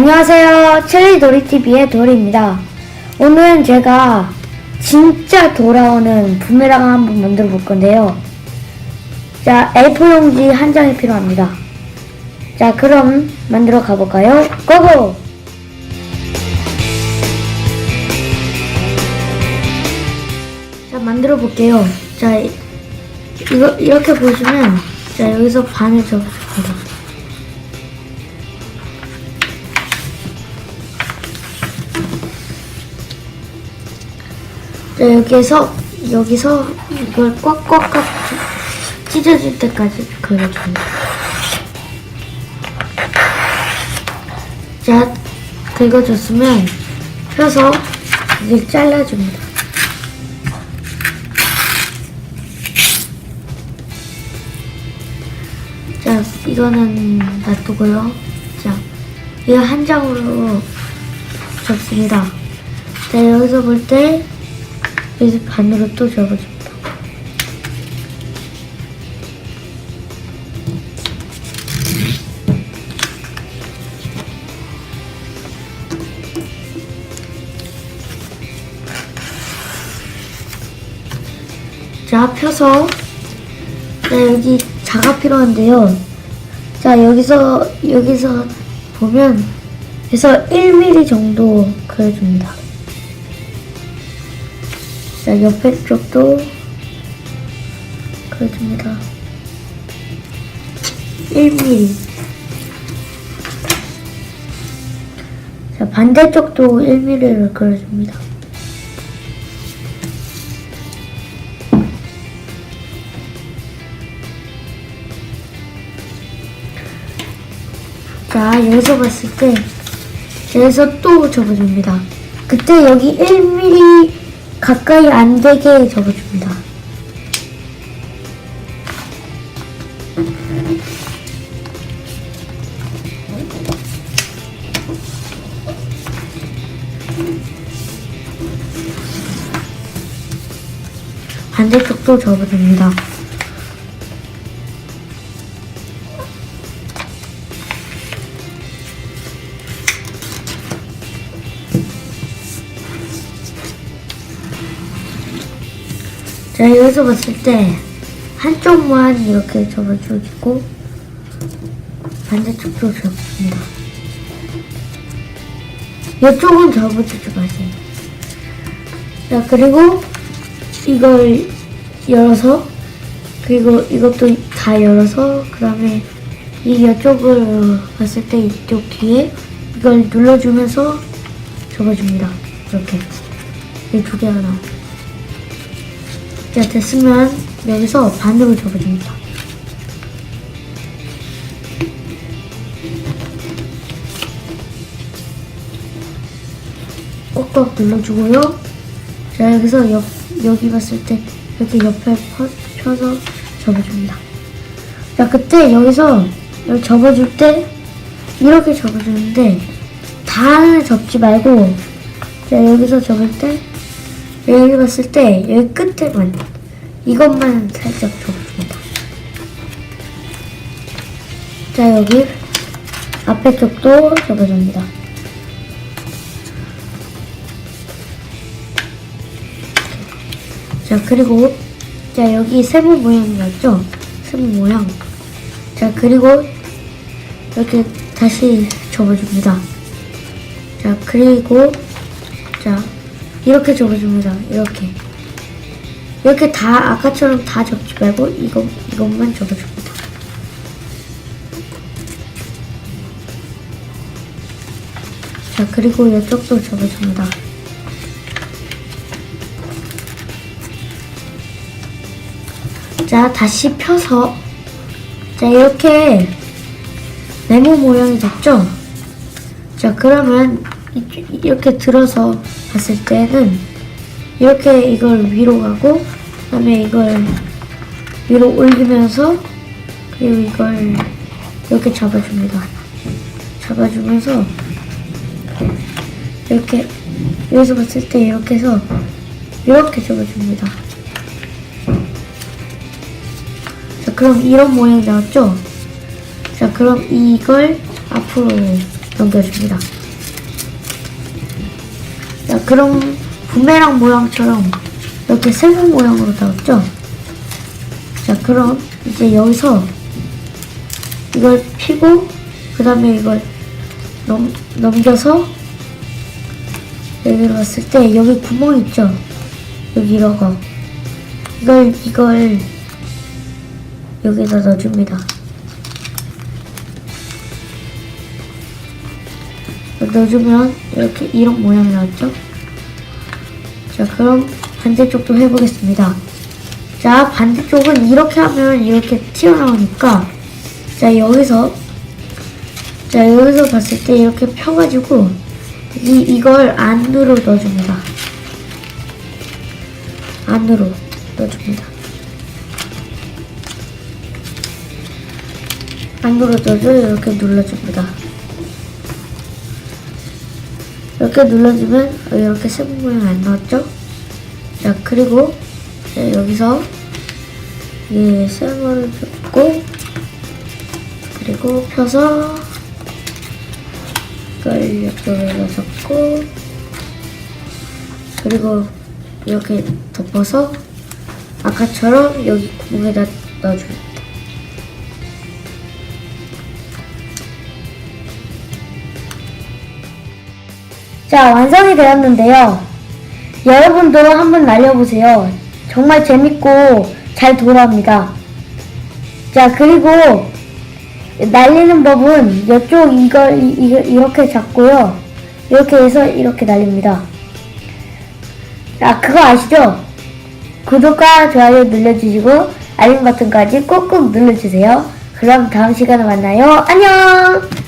안녕하세요. 체리도리TV의 도리입니다. 오늘은 제가 진짜 돌아오는 부메랑을 한번 만들어 볼 건데요. 자, A4 용지 한 장이 필요합니다. 자, 그럼 만들어 가볼까요? 고고! 자, 만들어 볼게요. 자, 이- 이거, 이렇게 보시면, 자, 여기서 반을 접습니다. 여기에서, 여기서 이걸 꽉꽉 꽉 찢어질 때까지 그려줍니다. 자, 긁어줬으면 펴서 이제 잘라줍니다. 자, 이거는 놔두고요. 자, 이거 한 장으로 접습니다. 자, 여기서 볼 때, 여기서 반으로 또 접어줍니다. 자, 펴서, 자, 여기 자가 필요한데요. 자, 여기서, 여기서 보면, 그래서 1mm 정도 그려줍니다. 자, 옆에 쪽도 그려줍니다. 1mm. 자, 반대쪽도 1mm를 그려줍니다. 자, 여기서 봤을 때, 여기서 또 접어줍니다. 그때 여기 1mm 가까이 안 되게 접어줍니다. 반대쪽도 접어줍니다. 자, 여기서 봤을 때 한쪽만 이렇게 접어주고 반대쪽도 접습니다. 이쪽은 접어주지 마세요. 자, 그리고 이걸 열어서 그리고 이것도 다 열어서 그 다음에 이 이쪽을 봤을 때 이쪽 뒤에 이걸 눌러주면서 접어줍니다. 이렇게 이 두 개가 나 와. 자, 됐으면 여기서 반으로 접어줍니다. 꽉꽉 눌러주고요. 자, 여기서 옆, 여기 봤을 때 이렇게 옆에 펴, 펴서 접어줍니다. 자, 그때 여기서 여기 접어줄 때 이렇게 접어주는데 다 접지 말고 자, 여기서 접을 때 여기 봤을 때 여기 끝에만 이것만 살짝 접어줍니다. 자 여기 앞에 쪽도 접어줍니다. 자 그리고 자 여기 세모 모양이 났죠? 세모 모양. 자 그리고 이렇게 다시 접어줍니다. 자 그리고 자 이렇게 접어줍니다. 이렇게 이렇게 다 아까처럼 다 접지 말고 이거 이것만 접어줍니다. 자 그리고 이쪽도 접어줍니다. 자 다시 펴서 자 이렇게 네모 모양이 됐죠? 자 그러면 이- 이렇게 들어서 봤을 때는 이렇게 이걸 위로 가고 그 다음에 이걸 위로 올리면서 그리고 이걸 이렇게 잡아줍니다. 잡아주면서 이렇게 여기서 봤을 때 이렇게 해서 이렇게 잡아줍니다. 자 그럼 이런 모양이 나왔죠? 자 그럼 이걸 앞으로 넘겨줍니다. 자, 그럼 부메랑 모양처럼 이렇게 세모 모양으로 나왔죠? 자, 그럼 이제 여기서 이걸 피고 그 다음에 이걸 넘, 넘겨서 여기로 왔을 때 여기 구멍 있죠? 여기 거 이걸 이걸 여기다 넣어줍니다. 넣어주면 이렇게 이런 모양이 나왔죠? 자 그럼 반대쪽도 해보겠습니다. 자 반대쪽은 이렇게 하면 이렇게 튀어나오니까 자 여기서 자 여기서 봤을 때 이렇게 펴가지고 이 이걸 안으로 넣어줍니다. 안으로 넣어줍니다. 안으로 넣어서 이렇게 눌러줍니다. 이렇게 눌러주면 이렇게 세모 모양 안 나왔죠? 자 그리고 자, 여기서 이 세모를 펴고 그리고 펴서 이걸 이쪽에다 잡고 그리고 이렇게 덮어서 아까처럼 여기 구멍에다 넣어줍니다. 자, 완성이 되었는데요. 여러분도 한번 날려보세요. 정말 재밌고 잘 돌아옵니다. 자, 그리고 날리는 법은 이쪽 이걸 이, 이- 이렇게 잡고요. 이렇게 해서 이렇게 날립니다. 아, 그거 아시죠? 구독과 좋아요 눌러주시고 알림 버튼까지 꾹꾹 눌러주세요. 그럼 다음 시간에 만나요. 안녕!